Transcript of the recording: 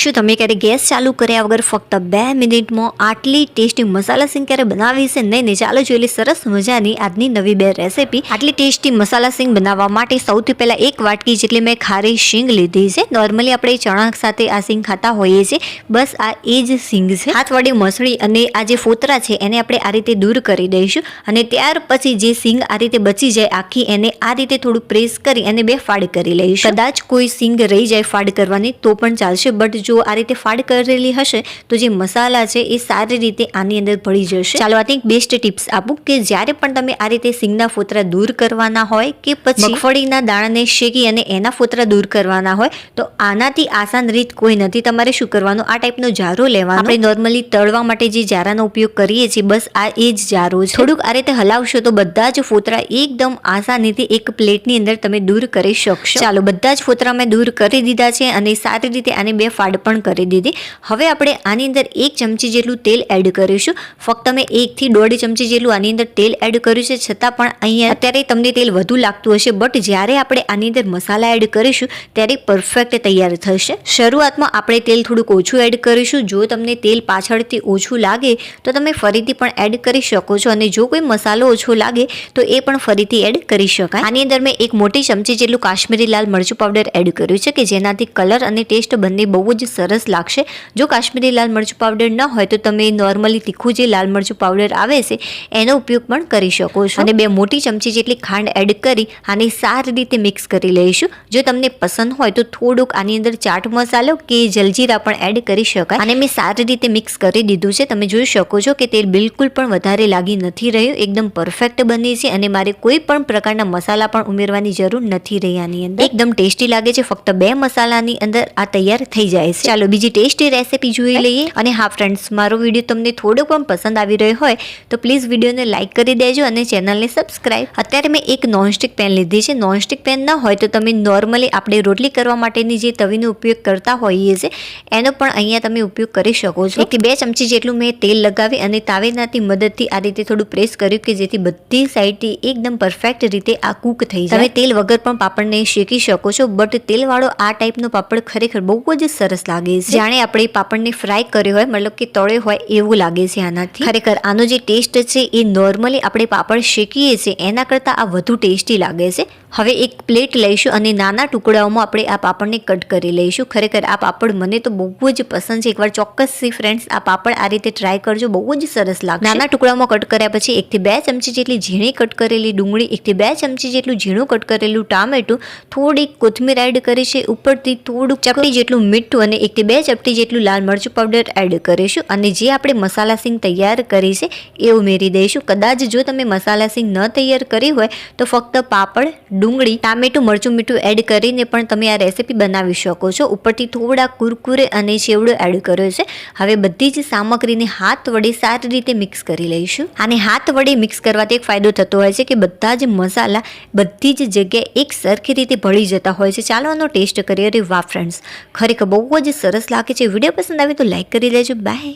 શું તમે ક્યારે ગેસ ચાલુ કર્યા વગર ફક્ત બે મિનિટમાં આટલી ટેસ્ટી મસાલા સિંગ ક્યારે બનાવી છે? નહીં ને ચાલો જોઈએ. સરસ મજાની આજની નવી બે રેસીપી આટલી ટેસ્ટી મસાલા સિંગ બનાવવા માટે સૌથી પહેલાં એક વાટકી જેટલી મેં ખારી શીંગ લીધી છે. નોર્મલી આપણે ચણા સાથે આ સિંગ ખાતા હોઈએ છીએ. બસ આ એ જ સિંગ છે. હાથ વડે મસળી અને આ જે ફોતરા છે, એને આપણે આ રીતે દૂર કરી દઈશું અને ત્યાર પછી જે સિંગ આ રીતે બચી જાય આખી, એને આ રીતે થોડું પ્રેસ કરી અને બે ફાડ કરી લઈશું. કદાચ કોઈ સિંગ રહી જાય ફાડ કરવાની તો પણ ચાલશે, બટ જો આ રીતે ફાડ કરેલી હશે, તો જે મસાલા છે એ સારી રીતે આની અંદર ભળી જશે. ચાલો, આ એક બેસ્ટ ટિપ્સ આપું કે જ્યારે પણ તમે આ રીતે સિંગના ફોતરા દૂર કરવાના હોય કે પછી મગફળીના દાણાને શેકી અને એના ફોતરા દૂર કરવાના હોય, તો આનાથી આસાન રીત કોઈ નથી. તમારે શું કરવાનું? આ ટાઈપનો જારો લેવાનો. આપણે નોર્મલી તળવા માટે જે જારાનો ઉપયોગ કરીએ છીએ, બસ આ એ જ જારો છે. થોડુંક આ રીતે હલાવશો તો બધા જ ફોતરા એકદમ આસાનીથી એક પ્લેટની અંદર તમે દૂર કરી શકશો. ચાલો, બધા જ ફોતરા મેં દૂર કરી દીધા છે અને સારી રીતે આને બે ફાડ પણ કરી દીધી. હવે આપણે આની અંદર એક ચમચી જેટલું તેલ એડ કરીશું. ફક્ત મેં એકથી દોઢ ચમચી જેટલું આની અંદર તેલ એડ કર્યું છે. છતાં પણ અહીંયા અત્યારે તમને તેલ વધુ લાગતું હશે, બટ જ્યારે આપણે આની અંદર મસાલા એડ કરીશું, ત્યારે પરફેક્ટ તૈયાર થશે. શરૂઆતમાં આપણે તેલ થોડુંક ઓછું એડ કરીશું. જો તમને તેલ પાછળથી ઓછું લાગે, તો તમે ફરીથી પણ એડ કરી શકો છો. અને જો કોઈ મસાલો ઓછો લાગે, તો એ પણ ફરીથી એડ કરી શકાય. આની અંદર મેં એક મોટી ચમચી જેટલું કાશ્મીરી લાલ મરચું પાવડર એડ કર્યું છે, કે જેનાથી કલર અને ટેસ્ટ બંને બહુ જ સરસ લાગશે. જો કાશ્મીરી લાલ મરચું પાવડર ન હોય તો તમે નોર્મલી તીખું જે લાલ મરચું પાવડર આવે છે, એનો ઉપયોગ પણ કરી શકો છો. અને બે મોટી ચમચી જેટલી ખાંડ એડ કરી આને સારી રીતે મિક્સ કરી લઈશું. જો તમને પસંદ હોય તો થોડુંક આની અંદર ચાટ મસાલો કે જલજીરા પણ એડ કરી શકાય. અને મેં સારી રીતે મિક્સ કરી દીધું છે. તમે જોઈ શકો છો કે તેલ બિલકુલ પણ વધારે લાગી નથી રહ્યું. એકદમ પરફેક્ટ બની છે અને મારે કોઈ પણ પ્રકારના મસાલા પણ ઉમેરવાની જરૂર નથી રહી આની અંદર. એકદમ ટેસ્ટી લાગે છે. ફક્ત બે મસાલાની અંદર આ તૈયાર થઈ જાય છે. ચાલો બીજી ટેસ્ટી રેસીપી જોઈ લઈએ. અને હા ફ્રેન્ડ્સ મારો વીડિયો તમને થોડો પણ પસંદ આવી રહ્યો હોય તો પ્લીઝ વિડીયોને લાઇક કરી દેજો અને ચેનલને સબસ્ક્રાઇબ અત્યારે મેં એક નોનસ્ટિક પેન લીધી છે. નોનસ્ટિક પેન ન હોય તો તમે નોર્મલી આપણે રોટલી કરવા માટેની જે તવીનો ઉપયોગ કરતા હોઈએ છીએ એનો પણ અહીંયા તમે ઉપયોગ કરી શકો છો. એકથી બે ચમચી જેટલું મેં તેલ લગાવી અને તાવેનાથી મદદથી આ રીતે થોડું પ્રેસ કર્યું કે જેથી બધી સાઈડથી એકદમ પરફેક્ટ રીતે આ કૂક થઈ જાય. તમે તેલ વગર પણ પાપડને શેકી શકો છો બટ તેલવાળો આ ટાઈપનો પાપડ ખરેખર બહુ જ સરસ લાગે છે. જાણે આપણે પાપડને ફ્રાય કર્યો હોય મતલબ કે તળ્યો હોય એવું લાગે છે આનાથી. ખરેખર આનો જે ટેસ્ટ છે એ નોર્મલી આપણે પાપડ શેકીએ છીએ એના કરતાં આ વધુ ટેસ્ટી લાગે છે. હવે એક પ્લેટ લઈશું અને નાના ટુકડાઓમાં આપણે આ પાપડને કટ કરી લઈશું. ખરેખર આ પાપડ મને તો બહુ જ પસંદ છે. એકવાર ચોક્કસથી ફ્રેન્ડ્સ આ પાપડ આ રીતે ટ્રાય કરજો બહુ જ સરસ લાગે નાના ટુકડાઓમાં કટ કર્યા પછી એકથી બે ચમચી જેટલી ઝીણી કટ કરેલી ડુંગળી એકથી બે ચમચી જેટલું ઝીણું કટ કરેલું ટામેટું થોડીક કોથમીર એડ કરી છે ઉપરથી થોડુંક ચપટી જેટલું મીઠું અને એકથી બે ચપટી જેટલું લાલ મરચું પાવડર એડ કરીશું અને જે આપણે મસાલા સિંગ તૈયાર કરી છે એ ઉમેરી દઈશું. કદાચ જો તમે મસાલા સિંગ ન તૈયાર કરી હોય તો ફક્ત પાપડ, ડુંગળી, ટામેટું, મરચું, મીઠું એડ કરીને પણ તમે આ રેસીપી બનાવી શકો છો. ઉપરથી થોડા કુરકુરે અને ચેવડો એડ કર્યો છે. હવે બધી જ સામગ્રીને હાથ વડે સારી રીતે મિક્સ કરી લઈશું. અને હાથ વડે મિક્સ કરવાથી એક ફાયદો થતો હોય છે કે બધા જ મસાલા બધી જ જગ્યાએ એક સરખી રીતે ભળી જતા હોય છે. ચાલો આનો ટેસ્ટ કરીએ. અરે વાહ ફ્રેન્ડ્સ ખરેખર બહુ જ સરસ લાગે છે. વીડિયો પસંદ આવે તો લાઈક કરી લેજો. બાય